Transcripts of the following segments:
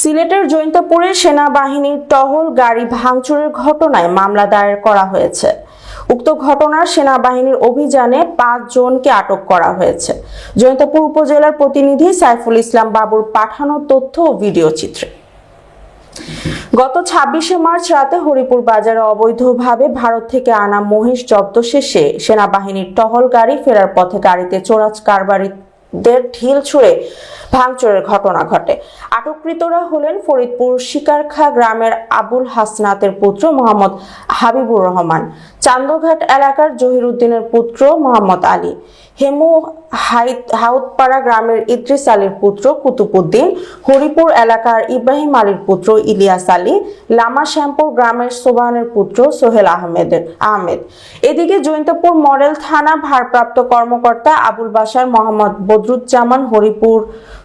সিলেটের জৈন্তপুরে সেনাবাহিনীর টহল গাড়ি ভাঙচুরের ঘটনায় মামলা দায়ের করা হয়েছে। উক্ত ঘটনার সেনাবাহিনীর অভিযানে পাঁচ জনকে আটক করা হয়েছে। জৈন্তপুর উপজেলার প্রতিনিধি সাইফুল ইসলাম বাবুর পাঠানো তথ্য ও ভিডিও চিত্রে। গত ছাব্বিশে মার্চ রাতে হরিপুর বাজারে অবৈধভাবে ভারত থেকে আনা মহিষ জব্দ শেষে সেনাবাহিনীর টহল গাড়ি ফেরার পথে গাড়িতে চোরাজ কারবারিদের ঢিল ছুঁড়ে ভাঙচুরের ঘটনা ঘটে। আটককৃতরা হলেন ফরিদপুর শিকারখা গ্রামের আবুল হাসনাতের পুত্র মোহাম্মদ হাবিবুর রহমান, চান্দঘাট এলাকার জহিরুদ্দিনের পুত্র মোহাম্মদ আলী, হেমু হাউতপাড়া গ্রামের ইদ্রিস আলীর পুত্র কুতুবুদ্দিন হরিপুর এলাকার ইব্রাহিম আলীর পুত্র ইলিয়াস আলী, লামা শ্যামপুর গ্রামের সোবানের পুত্র সোহেল আহমেদের আহমেদ। এদিকে জৈন্তপুর মডেল থানা ভারপ্রাপ্ত কর্মকর্তা আবুল বাসার মোহাম্মদ বদরুজ্জামান হরিপুর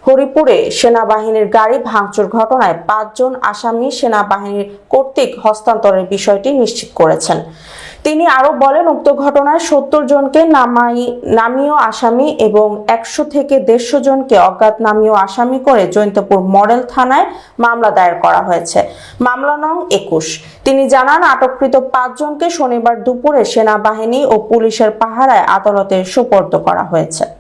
হরিপুরে সেনাবাহিনীর গাড়ি ভাঙচুর ঘটনায় পাঁচজন আসামি সেনাবাহিনীর কর্তৃক হস্তান্তরের বিষয়টি নিশ্চিত করেছেন। তিনি আরও বলেন, উক্ত ঘটনায় সত্তর জনকে নামাই, নামীয় আসামি এবং একশো থেকে দেড়শো জনকে অজ্ঞাত নামীয় আসামি করে জৈন্তপুর মডেল থানায় মামলা দায়ের করা হয়েছে। মামলা নং একুশ। তিনি জানান, আটককৃত পাঁচজনকে শনিবার দুপুরে সেনাবাহিনী ও পুলিশের পাহারায় আদালতে সোপর্দ করা হয়েছে।